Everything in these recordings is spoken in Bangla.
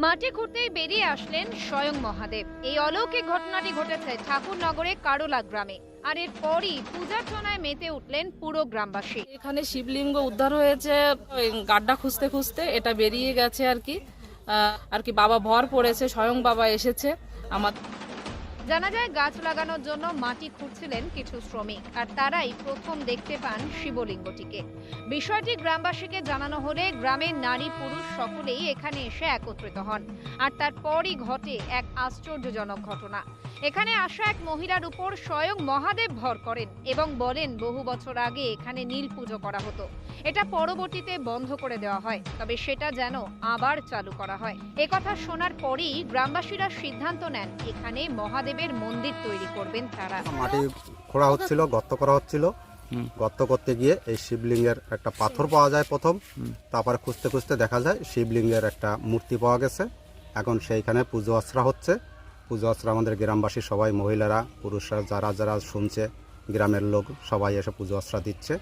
মাটি খুঁড়তেই বেরিয়ে আসলেন স্বয়ং মহাদেব। এই অলৌকিক ঘটনাটি ঘটেছে ঠাকুরনগরে কারোলা গ্রামে। আর এরপরই পূজার্চনায় মেতে উঠলেন পুরো গ্রামবাসী। এখানে শিবলিঙ্গ উদ্ধার হয়েছে গাড্ডা খুঁজতে খুঁজতে এটা বেরিয়ে গেছে আর কি। আর কি বাবা ভর পড়েছে, স্বয়ং বাবা এসেছে। আমার জানা যায়, গাছ লাগানোর জন্য মাটি খুঁড়ছিলেন কিছু শ্রমিক, আর তারাই প্রথম দেখতে পান শিবলিঙ্গটিকে। বিষয়টি গ্রামবাসীকে জানানো হলে গ্রামের নারী পুরুষ সকলেই এখানে এসে একত্রিত হন, আর তারপরই ঘটে এক আশ্চর্যজনক ঘটনা। এখানে আসা এক মহিলার উপর স্বয়ং মহাদেব ভর করেন এবং বলেন বহু বছর আগে এখানে নীল পুজো করা হতো। এটা পরবর্তীতে বন্ধ করে দেওয়া হয় তবে সেটা যেন আবার চালু করা হয়। একথা শোনার পরেই গ্রামবাসীরা সিদ্ধান্ত নেন এখানে মহাদেবের মন্দির তৈরি করবেন তারা। মাটি খোঁড়া হচ্ছিল গর্ত করা হচ্ছিল। গর্ত করতে গিয়ে এই শিবলিঙ্গের একটা পাথর পাওয়া যায় প্রথম। তারপরে খুঁজতে খুঁজতে দেখা যায় শিবলিঙ্গের একটা মূর্তি পাওয়া গেছে। এখন সেইখানে পুজো আশ্রা হচ্ছে। পুজো আশ্রা আমাদের গ্রামবাসী সবাই মহিলারা পুরুষরা যারা যারা শুনছে গ্রামের লোক সবাই এসে পুজো আশ্রা দিচ্ছে।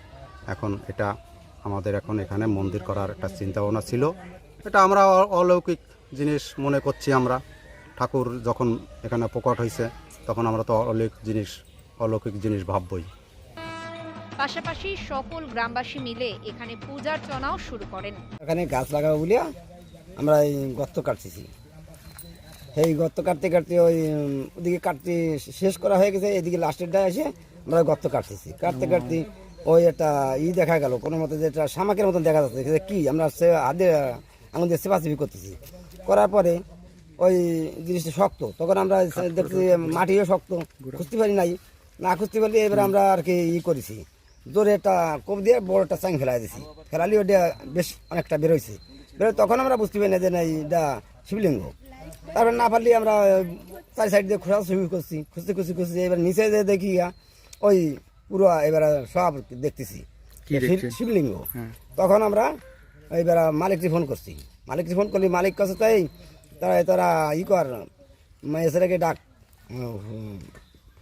এখন এটা আমাদের এখন এখানে মন্দির করার একটা চিন্তা ভাবনা ছিল। এটা আমরা অলৌকিক জিনিস মনে করছি আমরা। ঠাকুর যখন এখানে প্রকট হয়েছে তখন আমরা তো অলৌকিক জিনিস অলৌকিক জিনিস ভাববই। পাশাপাশি সকল গ্রামবাসী মিলে এখানে পূজার্চনাও শুরু করেন। এখানে গাছ লাগাবো বলিয়া আমরা এই গর্ত কাটতেছি। এই গর্ত কাটতে কাটতে ওই ওদিকে কাটতে শেষ করা হয়ে গেছে এদিকে লাস্টের লাস্টেরটা এসে আমরা গর্ত কাটতেছি। কাটতে কাটতে ওই একটা ই দেখা গেল কোনো মতো যেটা শামাকের মতন দেখা যাচ্ছে। কি আমরা সে হাতে আমাদের সেবাসেবি করতেছি। করার পরে ওই জিনিসটা শক্ত। তখন আমরা দেখছি মাটিও শক্ত। খুঁজতে পারি নাই। না খুঁজতে পারলে এবার আমরা আর কি ই করেছি। জোরে একটা কোপ দিয়ে বড় একটা চাং ফেলাই দিছি। ফেলালি ওটা বেশ অনেকটা বেরোইছে বেরোয় তখন আমরা বুঝতে পারি না যে না এটা শিবলিঙ্গ। তারপর না পারলে আমরা চারি সাইড দিয়ে খোঁজা শুরু করছি খুঁজতে খুঁজতে খুঁজতে এবার নিচে যে দেখি ওই পুরো এবার সব দেখতেছি। শিবলিঙ্গ। তখন আমরা এবার মালিককে ফোন করছি। মালিককে ফোন করলি মালিক কাছে তাই তারা তারা ই কর এসেরাকে ডাক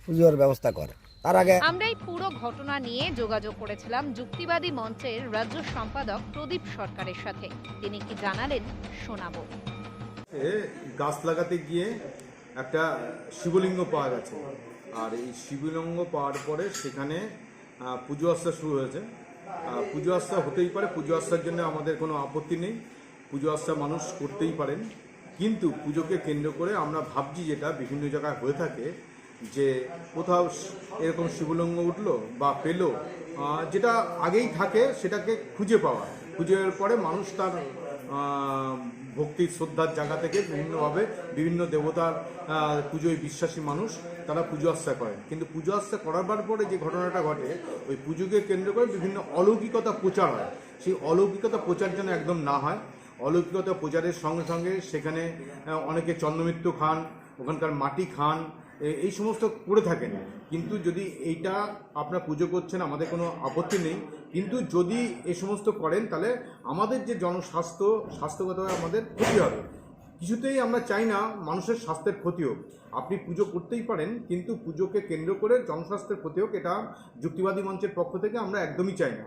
পুজোর ব্যবস্থা কর। তার আগে আমরা এই পুরো ঘটনা নিয়ে যোগাযোগ করেছিলাম যুক্তিবাদী মঞ্চের রাজ্য সম্পাদক প্রদীপ সরকারের সাথে। তিনি কি জানালেন শোনাবো। গাছ লাগাতে গিয়ে একটা শিবলিঙ্গ পাওয়া গেছে। আর এই শিবলিঙ্গ পাওয়ার পরে সেখানে পুজো আস্থা শুরু হয়েছে। পুজো আস্থা হতেই পারে, পুজো আস্থার জন্য আমাদের কোনো আপত্তি নেই। পুজো আস্থা মানুষ করতেই পারেন। কিন্তু পুজোকে কেন্দ্র করে আমরা ভাবছি যেটা বিভিন্ন জায়গায় হয়ে থাকে যে কোথাও এরকম শিবলিঙ্গ উঠল বা পেল যেটা আগেই থাকে সেটাকে খুঁজে পাওয়া। খুঁজে পরে মানুষ তার আহ, ভক্তি শ্রদ্ধার জায়গা থেকে বিভিন্নভাবে বিভিন্ন দেবতার পুজোয় বিশ্বাসী মানুষ তারা পুজো আস্থা করেন কিন্তু পুজো আস্থা করার পরে যে ঘটনাটা ঘটে ওই পুজোকে কেন্দ্র করে বিভিন্ন অলৌকিকতা প্রচার হয়। সেই অলৌকিকতা প্রচার যেন একদম না হয়। অলৌকিকতা প্রচারের সঙ্গে সঙ্গে সেখানে অনেকে চন্দ্রমিত্র খান ওখানকার মাটি খান এই সমস্ত করে থাকেন। কিন্তু যদি এইটা আপনার পুজো করছেন, আমাদের কোনো আপত্তি নেই। কিন্তু যদি এই সমস্ত করেন, তাহলে আমাদের যে জনস্বাস্থ্য স্বাস্থ্যগতভাবে আমাদের ক্ষতি হবে। কিছুতেই আমরা চাই না মানুষের স্বাস্থ্যের ক্ষতি হোক। আপনি পুজো করতেই পারেন, কিন্তু পুজোকে কেন্দ্র করে জনস্বাস্থ্যের ক্ষতি হোক, এটা যুক্তিবাদী মঞ্চের পক্ষ থেকে আমরা একদমই চাই না।